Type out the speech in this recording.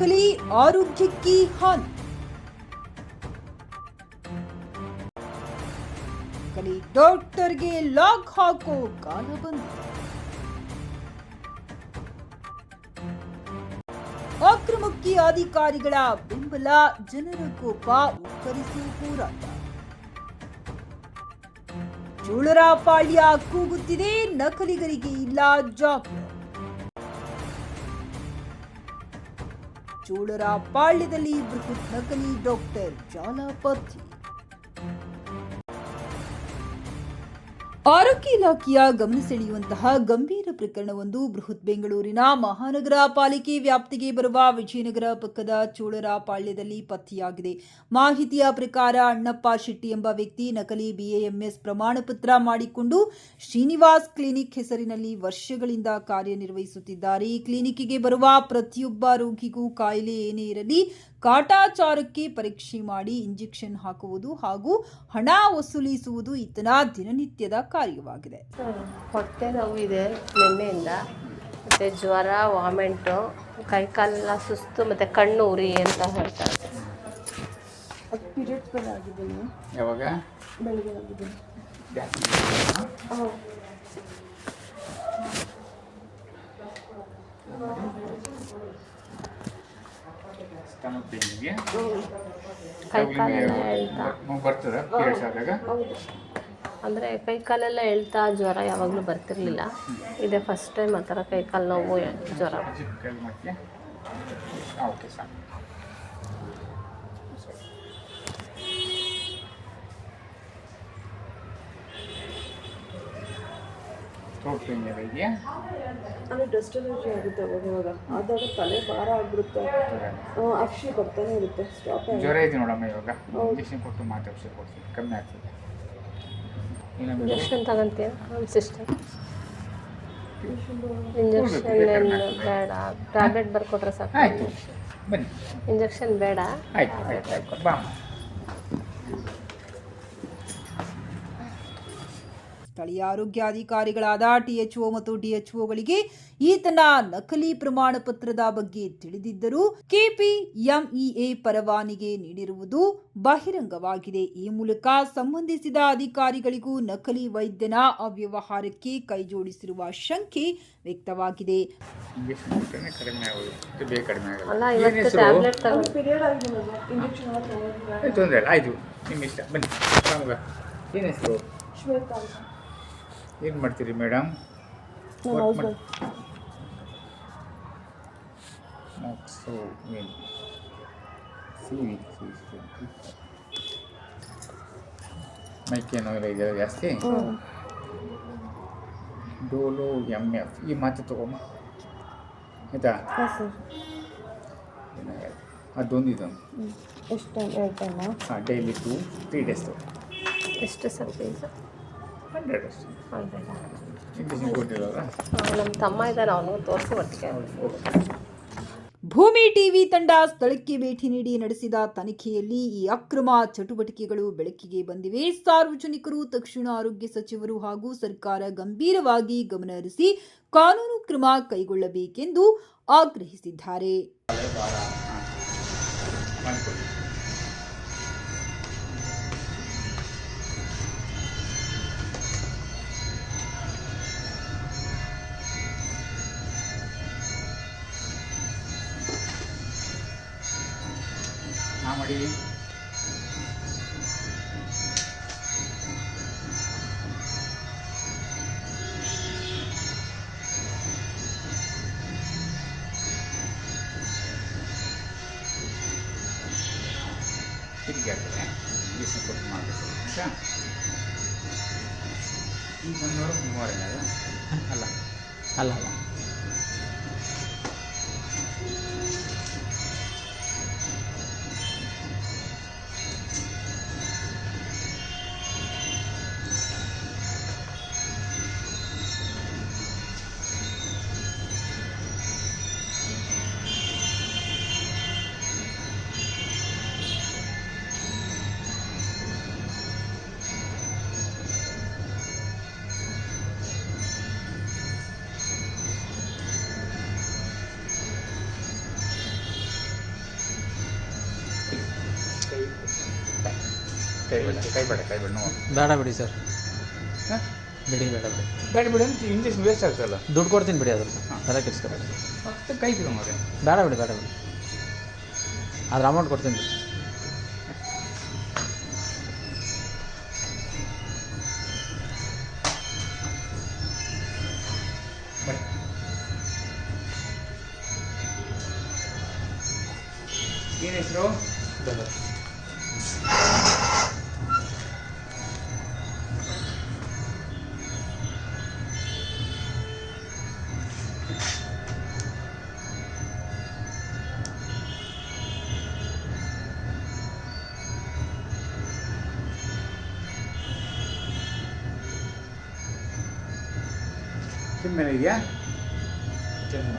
ನಕಲಿ ಆರೋಗ್ಯಕ್ಕೆ ಹಾನಿ. ನಕಲಿ ಡಾಕ್ಟರ್ಗೆ ಲಾಕ್ ಹಾಕೋ ಕಾಲ ಬಂದಿದೆ ಅಕ್ರಮಕ್ಕೆ ಅಧಿಕಾರಿಗಳ ಬೆಂಬಲ, ಜನರ ಕೋಪ ಉಕ್ಕರಿಸುವ ಹೋರಾಟ. ಚೋಳರಾಪಾಳ್ಯ ಕೂಗುತ್ತಿದೆ, ನಕಲಿಗರಿಗೆ ಇಲ್ಲ ಜಾಗ ಚೋಳರಾಪಾಳ್ಯದಲ್ಲಿ ಬೃಹತ್ ನಕಲಿ ಡಾಕ್ಟರ್ ಜಾಲ ಪತ್ತೆ ಆರೋಗ್ಯ ಇಲಾಖೆಯ ಗಮನ ಸೆಳೆಯುವಂತಹ ಗಂಭೀರ ಪ್ರಕರಣವೊಂದು ಬೃಹತ್ ಬೆಂಗಳೂರಿನ ಮಹಾನಗರ ಪಾಲಿಕೆ ವ್ಯಾಪ್ತಿಗೆ ಬರುವ ವಿಜಯನಗರ ಪಕ್ಕದ ಚೋಳರ ಪಾಳ್ಯದಲ್ಲಿ ಪತ್ತೆಯಾಗಿದೆ. ಮಾಹಿತಿಯ ಪ್ರಕಾರ ಅಣ್ಣಪ್ಪ ಶೆಟ್ಟಿ ಎಂಬ ವ್ಯಕ್ತಿ ನಕಲಿ ಬಿಎಎಂಎಸ್ ಪ್ರಮಾಣ ಪತ್ರ ಮಾಡಿಕೊಂಡು ಶ್ರೀನಿವಾಸ್ ಕ್ಲಿನಿಕ್ ಹೆಸರಿನಲ್ಲಿ ವರ್ಷಗಳಿಂದ ಕಾರ್ಯನಿರ್ವಹಿಸುತ್ತಿದ್ದಾರೆ. ಈ ಕ್ಲಿನಿಕ್ಗೆ ಬರುವ ಪ್ರತಿಯೊಬ್ಬ ರೋಗಿಗೂ ಕಾಯಿಲೆ ಏನೇ ಇರಲಿ ಕಾಟಾಚಾರಕ್ಕೆ ಪರೀಕ್ಷೆ ಮಾಡಿ ಇಂಜೆಕ್ಷನ್ ಹಾಕುವುದು ಹಾಗೂ ಹಣ ವಸೂಲಿಸುವುದು ಈತನ ದಿನನಿತ್ಯದ ಕಾರ್ಯವಾಗಿದೆ. ಹೊಟ್ಟೆ ಇದೆ ನಿನ್ನೆಯಿಂದ ಮತ್ತು ಜ್ವರ ವಾಮೆಂಟು ಕೈಕಾಲೆಲ್ಲ ಸುಸ್ತು ಮತ್ತು ಕಣ್ಣು ಉರಿ ಅಂತ ಹೇಳ್ತಾರೆ ಯಾವಾಗ? ಸ್ಟಮಕ್ ಪೇನಿಗೆ ಬರ್ತದ ಪೀರಿಯಡ್ಸ್ ಆದಾಗ. ಅಂದರೆ ಕೈಕಾಲೆಲ್ಲ ಎಳ್ತಾ ಜ್ವರ ಯಾವಾಗಲೂ ಬರ್ತಿರ್ಲಿಲ್ಲ. ಇದೇ ಫಸ್ಟ್ ಟೈಮ್ ಆ ಥರ ಕೈಕಾಲು ನೋವು ಜ್ವರ. ಕೈ ಓಕೆ ಸಾಕು. ಥ್ರೋಟ್ ಪೇನ್ ಇದೆಯಾ ಅಂದರೆ ಡಸ್ಟ್ ಅಲರ್ಜಿ ಆಗುತ್ತೆ ಅವಾಗ ಇವಾಗ. ಆದಾಗ ತಲೆ ಭಾರ ಆಗ್ಬಿಡುತ್ತೆ. ಅಕ್ಷಿ ಬರ್ತಾನೆ ಇರುತ್ತೆ. ಸ್ಟಾಪ್ ಜ್ವರ ಇದೆ ನೋಡಮ್ಮ ಇವಾಗ. ಇಂಜೆಕ್ಷನ್ ಕೊಟ್ಟು ಮಾತು ಅಕ್ಷಿ ಕೊಡ್ತೀನಿ. ಕಮ್ಮಿ ಆಗ್ತದೆ. ಇನ್ನೊಂದು ಇಂಜೆಕ್ಷನ್ ತಗೊಂತೀಯ? ಸಿಸ್ಟರ್ ಇಂಜೆಕ್ಷನ್ ಏನು ಬೇಡ. ಟ್ಯಾಬ್ಲೆಟ್ ಬರ್ಕೊಟ್ರೆ ಸಾಕು. ಆಯ್ತು. ಬನ್ನಿ. ಇಂಜೆಕ್ಷನ್ ಬೇಡ. ಆಯ್ತು ಆಯ್ತು ಆಯ್ತು. ಬಾ ಸ್ಥಳೀಯ ಆರೋಗ್ಯಾಧಿಕಾರಿಗಳಾದ ಟಿಎಚ್ಒ ಮತ್ತು ಡಿಎಚ್ಒಗಳಿಗೆ ಈತನ ನಕಲಿ ಪ್ರಮಾಣ ಪತ್ರದ ಬಗ್ಗೆ ತಿಳಿದಿದ್ದರೂ ಕೆಪಿಎಂಇಎ ಪರವಾನಿಗೆ ನೀಡಿರುವುದು ಬಹಿರಂಗವಾಗಿದೆ. ಈ ಮೂಲಕ ಸಂಬಂಧಿಸಿದ ಅಧಿಕಾರಿಗಳಿಗೂ ನಕಲಿ ವೈದ್ಯನ ಅವ್ಯವಹಾರಕ್ಕೆ ಕೈಜೋಡಿಸಿರುವ ಶಂಕೆ ವ್ಯಕ್ತವಾಗಿದೆ. ತೊಂದರೆ ಆಯಿತು. ನಿಮ್ಮ ಇಷ್ಟ. ಬನ್ನಿ ಏನು ಹೆಸರು? ಶ್ವೇತಾ ಏನು ಮಾಡ್ತೀರಿ ಮೇಡಮ್? ಸೊ ಏನು? ಸಿ ಸಿ ಮೈಕೆ ನೋವೆಲ್ಲ ಇದೆಯಲ್ಲ ಜಾಸ್ತಿ? ಡೋಲೋ ಎಂ ಎಫ್ ಈ ಮಾತು ತಗೊಮ್ಮ. ಆಯಿತಾ? ಅದೊಂದು ಅದೊಂದಿದು ಎಷ್ಟು ಟೈಮ್ ಎರಡು ಟೈಮಾ ಹಾಂ ಡೈಲಿ ಟು ತ್ರೀ ಡೇಸ್ದು ಎಷ್ಟು ಸರ್? ಹಂಡ್ರೆಡ್ ನಮ್ಮ ತಮ್ಮ ಇದ್ದಾನೆ ಅವನು ತೋರಿಸಿ ಒಟ್ಟಿಗೆ. ಭೂಮಿ ಟಿವಿ ತಂಡ ಸ್ಥಳಕ್ಕೆ ಭೇಟಿ ನೀಡಿ ನಡೆಸಿದ ತನಿಖೆಯಲ್ಲಿ ಈ ಅಕ್ರಮ ಚಟುವಟಿಕೆಗಳು ಬೆಳಕಿಗೆ ಬಂದಿವೆ. ಸಾರ್ವಜನಿಕರು ತಕ್ಷಣ ಆರೋಗ್ಯ ಸಚಿವರು ಹಾಗೂ ಸರ್ಕಾರ ಗಂಭೀರವಾಗಿ ಗಮನ ಹರಿಸಿ ಕಾನೂನು ಕ್ರಮ ಕೈಗೊಳ್ಳಬೇಕೆಂದು ಆಗ್ರಹಿಸಿದ್ದಾರೆ. ಮಾಡಿಕೊಡಿ ಹಾಂ ಮಾಡಿ ತಿರುಗಿ ಆಗ್ತದೆ ಇಂಜೆಕ್ಷನ್ ಕೊಟ್ಟು ಮಾಡಬೇಕು ಆಯಿತಾ ಈಗ ಒಂದೂರು ಮೂವರೆಲ್ಲ ಕೈ ಬೇಡ ಕೈ ಬೇಡ ಕೈ ಬೇಡ ನೋವು. ಬೇಡ ಬಿಡಿ ಸರ್. ಹಾಂ? ಬಿಡಿ ಬೇಡ ಬಿಡಿ. ಬೇಡ ಬಿಡಿ ಅಂತ ಇಂಜೆಕ್ಷನ್ ವೇಸ್ಟ್ ಆಗ್ತಲ್ಲ ದುಡ್ಡು ಕೊಡ್ತೀನಿ ಬಿಡಿ ಅದ್ರ ತಲೆ ಕೆಡಿಸ್ಕೊಬೇಡಿ. ಮತ್ತೆ ಕೈ ಬಿಡು ಮಗ. ಬೇಡ ಬಿಡಿ ಬೇಡ ಬಿಡಿ. ಅದ್ರ ಅಮೌಂಟ್ ಕೊಡ್ತೀನಿ ಬಿಡಿ. ಏನು ಹೆಸರು? ಕೆಮ್ಮೆ ಇದೆಯಾ ಚೆನ್ನ